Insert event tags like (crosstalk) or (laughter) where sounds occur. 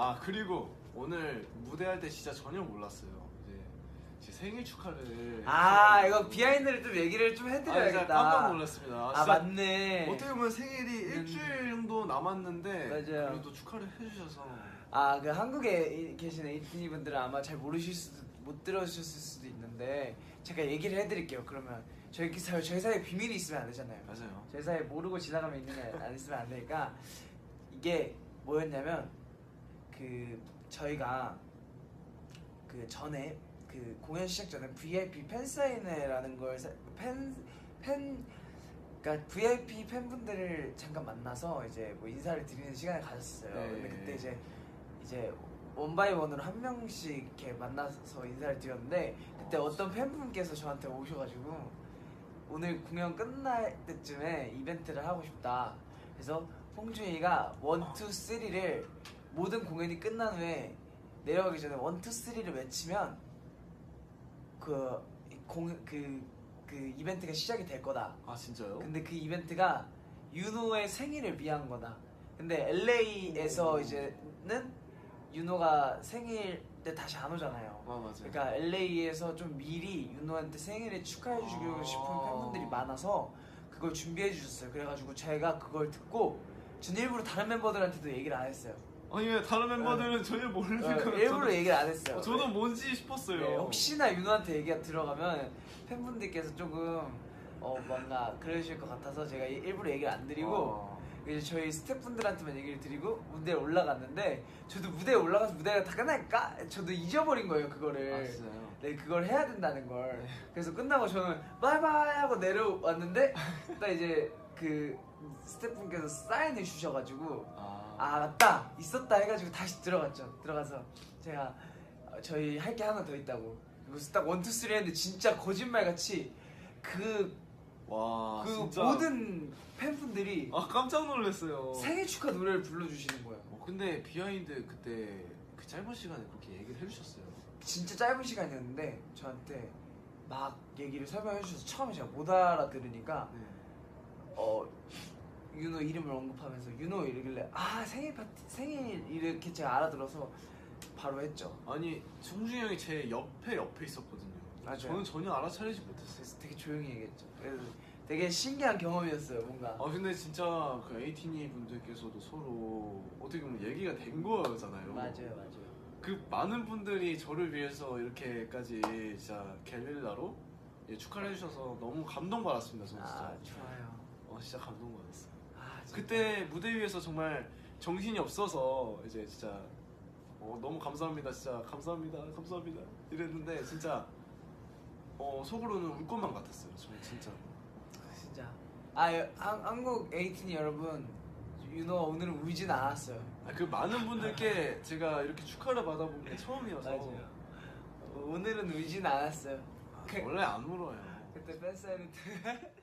아 그리고 오늘 무대할 때 진짜 전혀 몰랐어요. 이제 제 생일 축하를. 아 해주셔가지고. 이거 비하인드를 좀 얘기를 좀 아, 진짜 해드려야겠다. 깜짝 놀랐습니다. 아 진짜 맞네. 어떻게 보면 생일이 일주일 정도 남았는데 맞아요. 그래도 축하를 해주셔서 아 그 한국에 이- 계신 에이티니 분들은 아마 잘 모르실 수도 못 들어주셨을 수도 있는데 제가 얘기를 해드릴게요. 그러면 저희 그 사이 저희 사이에 비밀이 있으면 안 되잖아요. 맞아요. 저희 사이에 모르고 지나가면 있는 애안 있으면 안 되니까 이게 뭐였냐면 그 저희가 그 전에 그 공연 시작 전에 VIP 팬 사인회라는 걸팬팬 그러니까 VIP 팬분들을 잠깐 만나서 이제 뭐 인사를 드리는 시간을 가졌어요. 네. 근데 그때 이제 이제 원바이 원으로 한 명씩 이렇게 만나서 인사를 드렸는데 그때 어, 어떤 팬분께서 저한테 오셔가지고 오늘 공연 끝날 때쯤에 이벤트를 하고 싶다. 그래서 홍준이가 원투 쓰리를 모든 공연이 끝난 후에 내려가기 전에 원투 쓰리를 외치면 그공그 그 이벤트가 시작이 될 거다. 아 진짜요? 근데 그 이벤트가 윤호의 생일을 위한 거다. 근데 LA에서 오. 이제는 윤호가 생일 때 다시 안 오잖아요. 아 맞아요. 그러니까 LA에서 좀 미리 윤호한테 생일을 축하해 주고 아. 싶은 팬분들이 많아서 그걸 준비해 주셨어요. 그래가지고 제가 그걸 듣고 전 일부러 다른 멤버들한테도 얘기를 안 했어요. 아니 왜 다른 멤버들은 전혀 모르는 어, 거 일부러 얘기를 안 했어요. 어, 저도 뭔지 싶었어요. 네, 혹시나 윤호한테 얘기가 들어가면 팬분들께서 조금 어 뭔가 그러실 것 같아서 제가 일부러 얘기를 안 드리고 어. 이제 저희 스태프분들한테만 얘기를 드리고 무대에 올라갔는데 저도 무대에 올라가서 무대가 다 끝날까? 저도 잊어버린 거예요 그거를 아 진짜요? 네 그걸 해야 된다는 걸 네. 그래서 끝나고 저는 바이바이 하고 내려왔는데 딱 이제 그 스태프분께서 사인을 주셔가지고 아, 아 맞다 있었다 해가지고 다시 들어갔죠 들어가서 제가 어, 저희 할 게 하나 더 있다고 그래서 딱 원투 쓰리 했는데 진짜 거짓말같이 그, 와 그 진짜 모든 팬분들이 아 깜짝 놀랐어요. 생일 축하 노래를 불러주시는 거예요 어, 근데 비하인드 그때 그 짧은 시간에 그렇게 얘기를 해주셨어요. 진짜 짧은 시간이었는데 저한테 막 얘기를 설명해 주셔서 처음에 제가 못 알아들으니까 네. 어 윤호 이름을 언급하면서 윤호 이러길래 아 생일 파티 생일 이렇게 제가 알아들어서 바로 했죠 아니 정중이 형이 제 옆에 옆에 있었거든요. 맞아요. 저는 전혀 알아차리지 못했어요. 그래서 되게 조용히 얘기했죠 그래서 되게 신기한 경험이었어요 뭔가 아 근데 진짜 그 에이티니 분들께서도 서로 어떻게 보면 얘기가 된 거잖아요. 맞아요 맞아요 그 많은 분들이 저를 위해서 이렇게까지 진짜 게릴라로 예, 축하를 해주셔서 너무 감동받았습니다. 저는 진짜. 아 좋아요 어, 진짜 감동받았어요. 아 진짜. 그때 무대 위에서 정말 정신이 없어서 이제 진짜 어, 너무 감사합니다. 진짜 감사합니다. 감사합니다. 이랬는데 진짜 어, 속으로는 울 것만 같았어요. 저는 진짜. 진짜 아 여- 한, 한국 에이틴 여러분 윤호가 오늘은 울진 않았어요 아, 그 많은 분들께 제가 이렇게 축하를 받아본 게 처음이어서 맞아요. 오늘은 울진 않았어요 아, 그- 원래 안 울어요. 그때 팬사인회 때 (laughs)